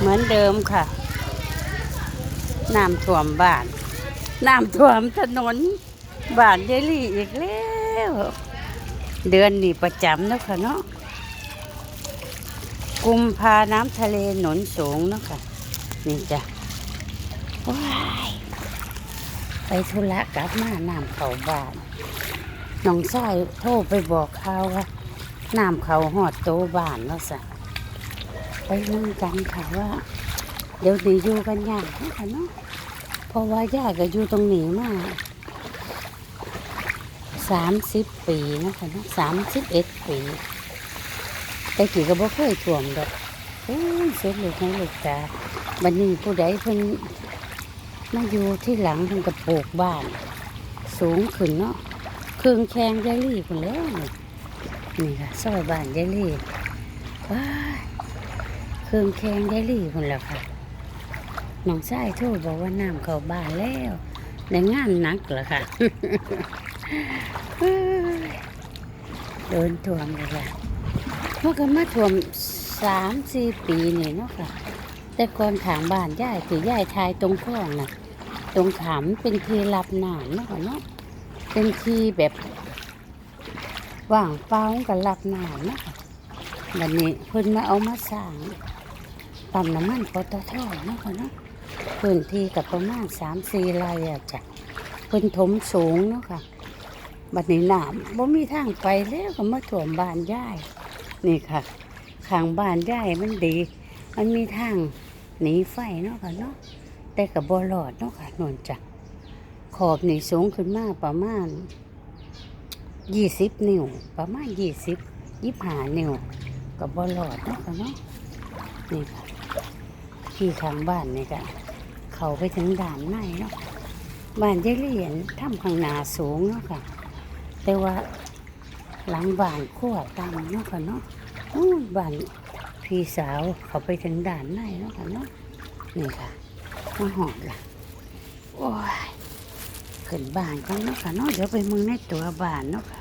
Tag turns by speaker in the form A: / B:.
A: เหมือนเดิมค่ะ น้ำท่วมบ้าน น้ำท่วมถนน บ้านยายลี่อีกแล้ว เดือนนี้ประจำนะค่ะเนาะ กุมภาน้ำทะเลหนุนสูงเนาะค่ะ นี่จ้ะว้ายไปธุระกลับมาน้ำเขาบ้านน้องชายโทรไปบอกเขาว่าน้ำเขาหอดโตบ้านแล้วสะ ไปนั่งกันค่ะว่า เดี๋ยวนี้อยู่กันยากเนะคะเนาะเพราะว่าย่าก็อยู่ตรงนี้มาสามสิบปีนะคะเนาะสามสิบเอ็ดปีแต่กี่ก็บ่เคยท่วมดอกโอ้ยเสียลูกให้ลูกตาบันนี้ผู้ใดเพิ่นมาอยู่ที่หลังเพิ่นก็ปลูกบ้าน สูงขึ้นเนาะเครื่องแขงยายลี่คนแล้วนี่นี่ค่ะซอยบ้านยายลี่ว้า เครื่องแข่งยายลี่คนแล้วค่ะน้องชายโทรบอกว่าน้ำเข้าบ้านแล้วในงานนักเหรอค่ะเอ้ยโดนท่วมเลยค่ะเมื่อกันมาท่วมสามสี่ปีนี่เนาะค่ะ แต่ก่อนถางบ้านย่ายคือย่ายทายตรงคลองน่ะ ตรงขามเป็นทีรับน้ำเนาะเนาะเป็นทีแบบว่างเปล่ากับรับน้ำเนาะค่ะวันนี้เพิ่นมาเอามาสร้าง ปั๊มน้ำมันปตทเนาะค่ะเนาะพื้นที่กับประมาณสามสี่ไร่อะจ้ะพิ่นถมสูงเนาะค่ะบัดนี้น้ำบ่มีทางไปแล้วก็มาถ่วมบ้านย่ายนี่ค่ะข้างบ้านย่ายมันดี มันมีทางหนีไฟเนาะค่ะเนาะแต่กับบ่รอดเนาะค่ะนนจ้ะขอบนี่สูงขึ้นมาประมาณยี่สิบนิ้วประมาณยี่สิบยี่ห้านิ้วกับบอลอดเนาะค่ะเนาะนี่ค่ะ ที่ทางบ้านนี่ค่ะเขาไปถึงด่านในเนาะบ้านยายเหรียญถ้ำข้างหนาสูงเนาะค่ะ แต่ว่าหลังบ้านขั้วต่ำเนาะค่ะเนาะอู้บ้านพี่สาวเขาไปถึงด่านในเนาะค่ะเนาะนี่ค่ะมาหอดล่ะโอ้ยขึ้นบ้านกันเนาะค่ะเนาะเดี๋ยวไปมึงในตัวบ้านเนาะค่ะ